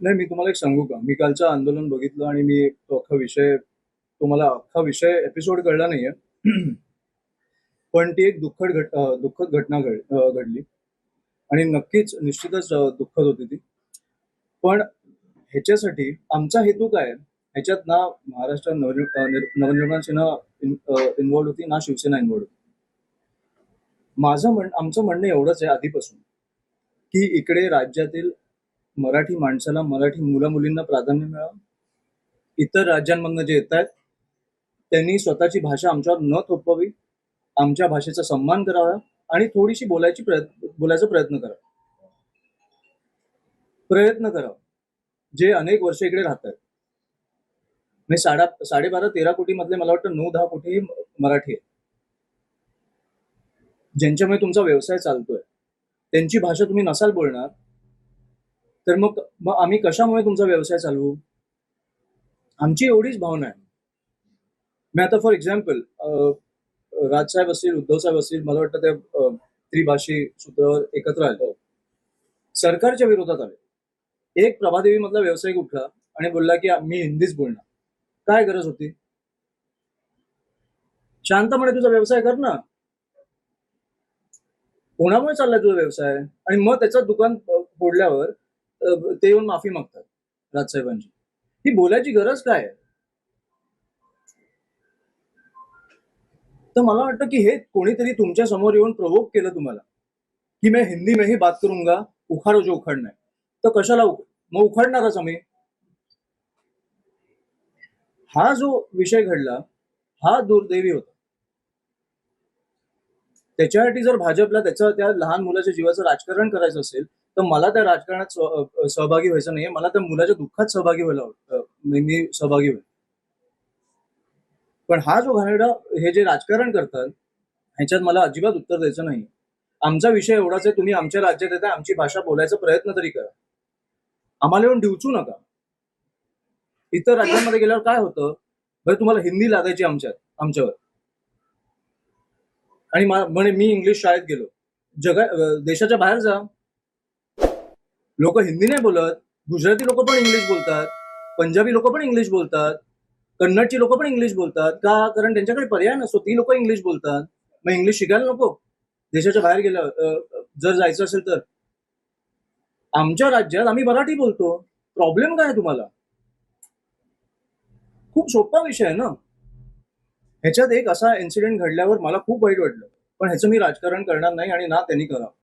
नाही मी तुम्हाला एक सांगू का? मी कालचं आंदोलन बघितलं आणि मी तो अख्खा विषय तुम्हाला अख्खा विषय एपिसोड कळला नाहीये. पण ती एक दुःखद घट दुःखद घटना घडली. आणि नक्कीच निश्चितच दुःखद होती ती. पण ह्याच्यासाठी आमचा हेतू काय? ह्याच्यात ना महाराष्ट्र नवनिर्माण सेना इन्व्हॉल्ड होती ना शिवसेना इन्व्हॉल्ड होती. माझं म्हण आमचं म्हणणं एवढंच आहे आधीपासून की इकडे राज्यातील मराठी माणसाला मराठी मुला मुलींना प्राधान्य मिळावं? इतर राज्यांमधनं जे येत आहेत त्यांनी स्वतःची भाषा आमच्यावर न थोपवावी आमच्या भाषेचा सन्मान करावा आणि थोडीशी बोलायची प्रयत्न बोलायचा प्रयत्न करावा. प्रयत्न करावा. जे अनेक वर्ष इकडे राहत आहेत म्हणजे साडा साडेबारा तेरा कोटी मधले मला वाटतं नऊ दहा कोटी मराठी आहे ज्यांच्यामुळे तुमचा व्यवसाय चालतोय त्यांची भाषा तुम्ही नसाल बोलणार तर मग मग आम्ही कशामुळे तुमचा व्यवसाय चालवू? आमची एवढीच भावना आहे. मी आता फॉर एक्झाम्पल राजसाहेब असतील उद्धवसाहेब असतील मला वाटतं ते त्रिभाषी सूत्रावर एकत्र आले. सरकारच्या विरोधात आले. एक प्रभादेवी मधला व्यावसायिक उठला आणि बोलला की मी हिंदीच बोलणार. काय गरज होती? शांतपणे तुझा व्यवसाय कर ना. कोणामुळे चाललाय तुझा व्यवसाय? आणि मग त्याचं दुकान फोडल्यावर ते येऊन माफी मागतात राजसाहेबांची. ही बोलायची गरज काय आहे? तर मला वाटतं की हे कोणीतरी तुमच्यासमोर येऊन प्रवोक केलं तुम्हाला. की मी हिंदी में ही बात करूंगा उखाडो जो उखाडणार तर कशाला उख- मग उखाडणारच आम्ही हा जो विषय घडला हा दुर्दैवी होता. त्याच्यासाठी जर भाजपला त्याचं त्या लहान मुलाच्या जीवाचं राजकारण करायचं असेल तर मला त्या राजकारणात सहभागी व्हायचं नाहीये. मला त्या मुलाच्या दुःखात सहभागी व्हायला आवड- मी सहभागी होईल. पण हा जो घाणेरडा हे जे राजकारण करतात ह्याच्यात मला अजिबात उत्तर द्यायचं नाही. आमचा विषय एवढाच आहे तुम्ही आमच्या राज्यात येता आमची भाषा बोलायचा प्रयत्न तरी करा. आम्हाला येऊन डिवचू नका. इतर राज्यांमध्ये गेल्यावर काय होतं? बरं तुम्हाला हिंदी लागायची आमच्यात आमच्यावर. आणि म्हणे मी इंग्लिश शाळेत गेलो. जगा देशाच्या बाहेर जा. लोक हिंदी नाही बोलत गुजराती लोक पण इंग्लिश बोलतात पंजाबी लोक पण इंग्लिश बोलतात कन्नडची लोक पण इंग्लिश बोलतात का? कारण त्यांच्याकडे पर्याय नसतो ती लोक इंग्लिश बोलतात. मग इंग्लिश शिकायला नको. देशाच्या बाहेर गेलं जर जायचं असेल तर. आमच्या राज्यात आम्ही मराठी बोलतो. प्रॉब्लेम काय आहे तुम्हाला? खूप सोपा विषय आहे ना? ह्याच्यात एक असा इन्सिडेंट घडल्यावर मला खूप वाईट वाटलं. पण ह्याचं मी राजकारण करणार नाही आणि ना त्यांनी करावं.